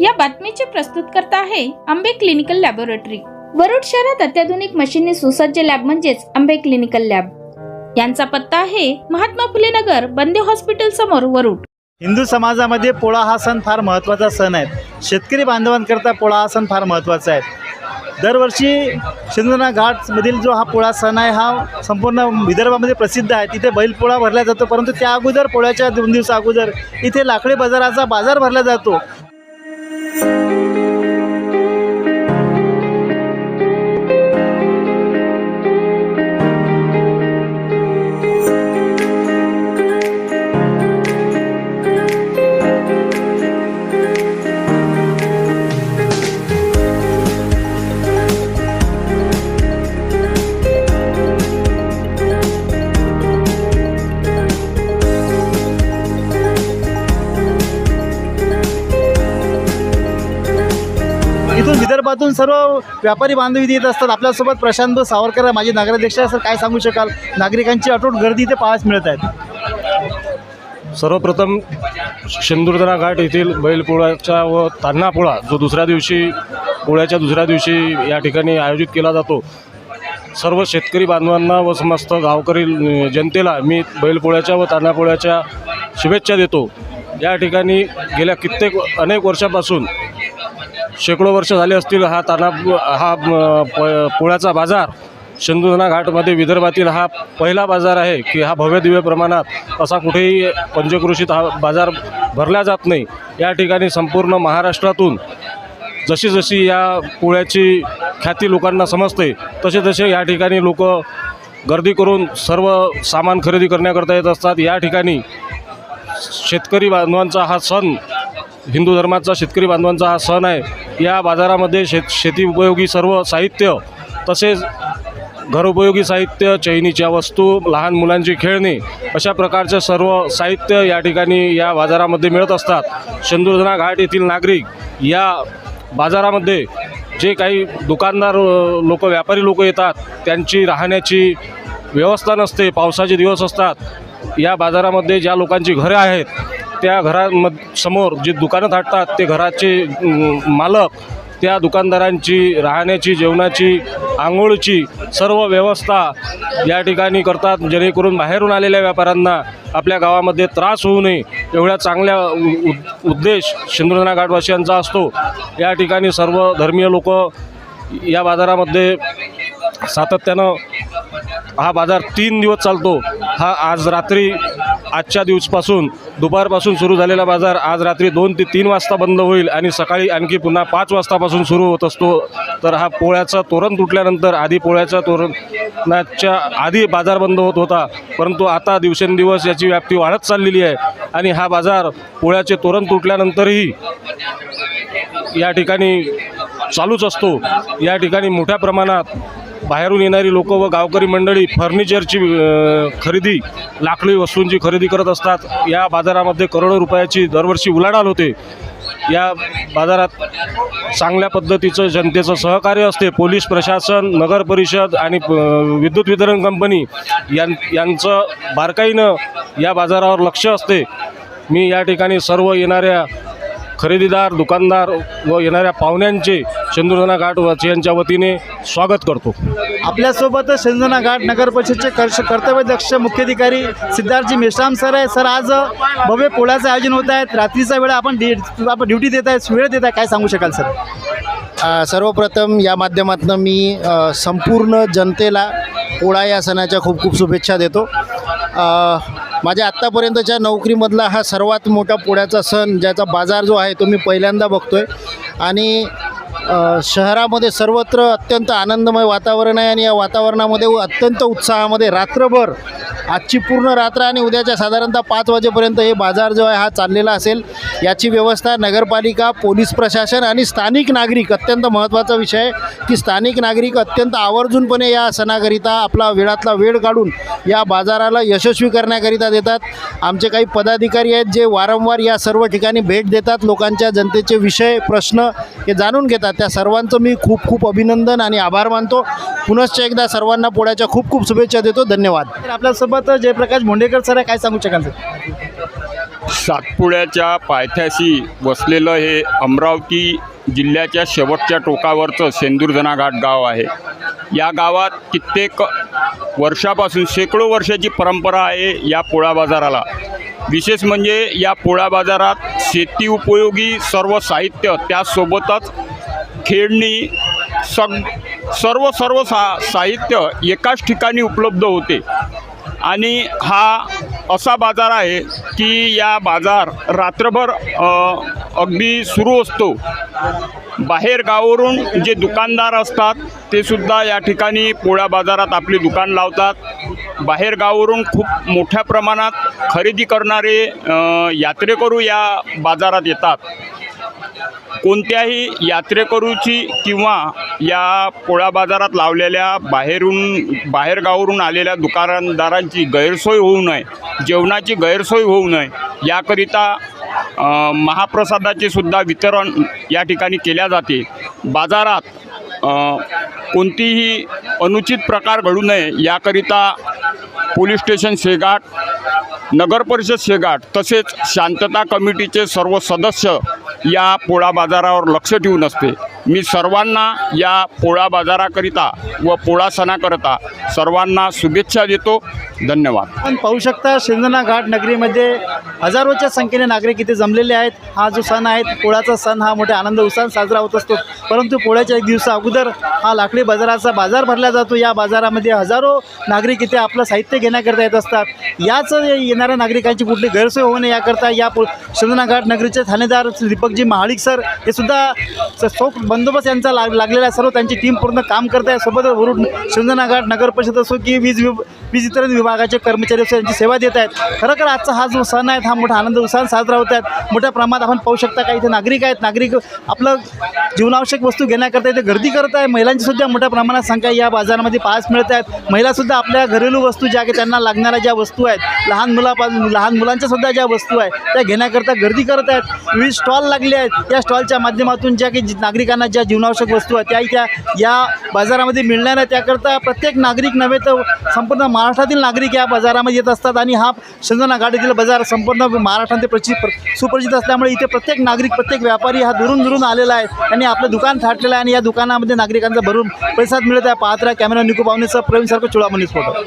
या बातमीचे प्रस्तुतकर्ता आहे आंबे क्लिनिकल लॅबोरेटरी. वरुड शहरात अत्याधुनिक मशीनने सुसज्ज लॅब म्हणजेच आंबे क्लिनिकल लॅब. यांचा पत्ता आहे महात्मा फुले नगर बंदे हॉस्पिटल समोर वरुड. हिंदू समाजामध्ये पोळा हा सण फार महत्त्वाचा सण आहे. शेतकरी बांधवांकरता पोळा हा सण फार महत्त्वाचा आहे. दरवर्षी सिंधुना घाटमधील जो हा पोळा सण आहे हा संपूर्ण विदर्भामध्ये प्रसिद्ध आहे. तिथे बैलपोळा भरला जातो परंतु त्या अगोदर पोळ्याच्या दोन दिवसा अगोदर इथे लाकडी बाजाराचा बाजार भरला जातो. Bye. विदर्भातून सर्व व्यापारी बांधव इथे येत असतात. आपल्यासोबत प्रशांत सावरकर आहे, माजी नगराध्यक्ष सर काय सांगू शकाल? नागरिकांची अटूट गर्दी इथे पाहायला मिळत आहेत सर्वप्रथम शेंदुर्दना घाट येथील बैलपोळ्याचा व तान्हापोळा जो दुसऱ्या दिवशी पोळ्याच्या दुसऱ्या दिवशी या ठिकाणी आयोजित केला जातो. सर्व शेतकरी बांधवांना व समस्त गावकरी जनतेला मी बैलपोळ्याच्या व तान्हापोळ्याच्या शुभेच्छा देतो. या ठिकाणी गेल्या कित्येक अनेक वर्षापासून शेकडो वर्ष झाले असतील हा ताना हा प- पोळ्याचा बाजार सिंधुदुर्ग घाटमध्ये विदर्भातील हा पहिला बाजार आहे की हा भव्य दिव्य प्रमाणात असा कुठेही पंचकृषीत हा बाजार भरला जात नाही. या ठिकाणी संपूर्ण महाराष्ट्रातून जशी जशी या पोळ्याची ख्याती लोकांना समजते तसे तसे या ठिकाणी लोक गर्दी करून सर्व सामान खरेदी करण्याकरता येत असतात. या ठिकाणी शेतकरी बांधवांचा हा सण हिंदू धर्माचा शेतकरी बांधवांचा हा सण आहे. या बाजारामध्ये शेत शेती उपयोगी सर्व साहित्य तसेच घरोपयोगी साहित्य चैनीच्या वस्तू लहान मुलांची खेळणी अशा प्रकारचे सर्व साहित्य या ठिकाणी या बाजारामध्ये मिळत असतात. सिंधुदुर्ग घाट येथील नागरिक या बाजारामध्ये जे काही दुकानदार लोक व्यापारी लोक येतात त्यांची राहण्याची व्यवस्था नसते पावसाचे दिवस असतात. या बाजारामध्ये ज्या लोकांची घरे आहेत त्या घरांमध समोर जे दुकानं थाटतात ते घराचे मालक त्या दुकानदारांची राहण्याची जेवणाची आंघोळीची सर्व व्यवस्था या ठिकाणी करतात. जेणेकरून बाहेरून आलेल्या व्यापाऱ्यांना आपल्या गावामध्ये त्रास होऊ नये एवढ्या चांगल्या उद्देश सिंधुदुर्ग घाटवासियांचा असतो. या ठिकाणी सर्व धर्मीय लोक या बाजारामध्ये सातत्यानं हा बाजार तीन दिवस चालतो. हा आज रात्री आजच्या दिवसपासून दुपारपासून सुरू झालेला बाजार आज रात्री दोन ते तीन वाजता बंद होईल आणि सकाळी आणखी पुन्हा पाच वाजतापासून सुरू होत असतो. तर हा पोळ्याचा तोरण तुटल्यानंतर आधी पोळ्याच्या तोरणाच्या आधी बाजार बंद होत होता. परंतु आता दिवसेंदिवस याची व्याप्ती वाढत चाललेली आहे आणि हा बाजार पोळ्याचे तोरण तुटल्यानंतरही या ठिकाणी चालूच असतो. या ठिकाणी मोठ्या प्रमाणात बाहेरून येणारी लोक व गावकरी मंडळी फर्निचरची खरेदी लाकडी वस्तूंची खरेदी करत असतात. या बाजारामध्ये करोडो रुपयाची दरवर्षी उलाढाल होते. या बाजारात चांगल्या पद्धतीचं जनतेचं सहकार्य असते. पोलीस प्रशासन नगर परिषद आणि विद्युत वितरण कंपनी यां यांचं बारकाईनं या बाजारावर लक्ष असते. मी या ठिकाणी सर्व येणाऱ्या खरेदीदार दुकानदार व येणाऱ्या पाहुण्यांचे चंद्रधना घाट यांच्या वतीने स्वागत करतो. आपल्यासोबत सिंधुना घाट नगर परिषदचे कर्ष कर्तव्यदक्ष मुख्याधिकारी सिद्धार्थजी मेश्राम सर आहे सर आज भव्य पोळ्याचं आयोजन होत आहे. रात्रीचा वेळ आपण डी आपण ड्युटी देत आहे. वेळ देत आहे. काय सांगू शकाल सर? सर्वप्रथम या माध्यमातून मी संपूर्ण जनतेला पोळा या सणाच्या खूप खूप शुभेच्छा देतो. माझ्या आत्तापर्यंतच्या नोकरीमधला हा सर्वात मोठा पोळ्याचा सण ज्याचा बाजार जो आहे तो मी पहिल्यांदा बघतो आहे आणि शहरामध्ये सर्वत्र अत्यंत आनंदमय वातावरण आहे आणि या वातावरणामध्ये अत्यंत उत्साहामध्ये रात्रभर आजची पूर्ण रात्र आणि उद्याच्या साधारणतः पाच वाजेपर्यंत हे बाजार जो आहे हा चाललेला असेल. याची व्यवस्था नगरपालिका पोलीस प्रशासन आणि स्थानिक नागरिक अत्यंत महत्त्वाचा विषय की स्थानिक नागरिक अत्यंत आवर्जूनपणे या सणाकरिता आपला वेळातला वेळ काढून या बाजाराला यशस्वी करण्याकरिता देतात. आमचे काही पदाधिकारी आहेत जे वारंवार या सर्व ठिकाणी भेट देतात. लोकांच्या जनतेचे विषय प्रश्न हे जाणून घेतात. त्या सर्वांचं मी खूप खूप अभिनंदन आणि आभार मानतो. पुनश्च एकदा सर्वांना पोळ्याच्या खूप खूप शुभेच्छा देतो. धन्यवाद. तर आपल्यासोबत जयप्रकाश भोंडेकर सर काय सांगू शकाल सर? सातपुड्याच्या पायथ्याशी वसलेलं हे अमरावती जिल्ह्याच्या शेवटच्या टोकावरचं शेंदूरधना घाट गाव आहे. या गावात कित्येक वर्षापासून शेकडो वर्षाची परंपरा आहे या पोळा बाजाराला. विशेष म्हणजे या पोळा बाजारात शेती उपयोगी सर्व साहित्य त्यासोबतच खेळणी सग सर्व सर्व सा साहित्य एकाच ठिकाणी उपलब्ध होते. आणि हा असा बाजार आहे की या बाजार रात्रभर अगदी सुरू असतो. बाहेर गावावरून जे दुकानदार असतात ते सुद्धा या ठिकाणी पोळ्या बाजारात आपली दुकान लावतात. बाहेर गावावरून खूप मोठ्या प्रमाणात खरेदी करणारे यात्रेकरू या बाजारात येतात. कोणत्याही यात्रेकरूची किंवा या पोळा बाजारात लावलेल्या बाहेरून बाहेरगावावरून आलेल्या दुकानदारांची गैरसोय होऊ नये जेवणाची गैरसोय होऊ नये याकरिता महाप्रसादाचे सुद्धा वितरण या ठिकाणी केल्या जाते. बाजारात कोणतीही अनुचित प्रकार घडू नये याकरिता पोलीस स्टेशन शेगाट नगरपरिषद शेगाट तसेच शांतता कमिटीचे सर्व सदस्य या पोळा बाजारावर लक्ष ठेवून असते. मी सर्वांना या पोळा बाजाराकरिता व पोळा सणाकरिता सर्वांना शुभेच्छा देतो. धन्यवाद. आपण पाहू शकता शिंदना घाट नगरीमध्ये हजारोच्या संख्येने नागरिक इथे जमलेले आहेत. हा जो सण आहे पोळाचा सण हा मोठ्या आनंद उत्साहात साजरा होत असतो. परंतु पोळ्याच्या एक दिवसा अगोदर हा लाकडी बाजाराचा बाजार भरला जातो. या बाजारामध्ये हजारो नागरिक इथे आपलं साहित्य घेण्याकरता येत असतात. याच येणाऱ्या नागरिकांची कुठली गैरसोय होऊ नये याकरता या पो शिंदना घाट नगरीचे ठाणेदार दीपकजी महाळिक सर हे सुद्धा स- बंदोबस्त यांचा लाग लागलेला आहे. सर्व त्यांची टीम पूर्ण काम करत आहे. सोबत वरून शिंदनाघाट नगर परिषद असो की वीज वीज वितरण विभागाचे कर्मचारी यांची सेवा देत आहेत. खरोखर आजचा हा जो सण आहे हा मोठा आनंद उत्साहात साजरा होत आहेत. मोठ्या प्रमाणात आपण पाहू शकता का इथे नागरिक आहेत. नागरिक आपलं जीवनावश्यक वस्तू घेण्याकरता इथे गर्दी करत आहे. महिलांची सुद्धा मोठ्या प्रमाणात संख्या या बाजारामध्ये पाहायला मिळत आहेत. महिलासुद्धा आपल्या घरेलू वस्तू ज्या काही त्यांना लागणाऱ्या ज्या वस्तू आहेत लहान मुलापासून लहान मुलांच्या सुद्धा ज्या वस्तू आहेत त्या घेण्याकरता गर्दी करत आहेत. विविध स्टॉल लागले आहेत. या स्टॉलच्या माध्यमातून ज्या काही नागरिकांना ज्या जीवनावश्यक वस्तू आहेत त्या या बाजारामध्ये मिळणार आहेत. त्याकरता प्रत्येक नागरिक नव्हे तर संपूर्ण महाराष्ट्रातील नागरिक या बाजारामध्ये येत असतात आणि हा संजना आघाडीतील बाजार संपूर्ण महाराष्ट्रात प्रचित सुपरिचित असल्यामुळे इथे प्रत्येक नागरिक प्रत्येक व्यापारी हा दुरून दुरून आलेला आहे त्यांनी आपलं दुकान थाटलेलं आहे आणि या दुकानामध्ये नागरिकांचा भरून प्रतिसाद मिळत आहे. पाहत कॅमेरा निकू पाहुणेसह प्रवीण सारखं फोटो.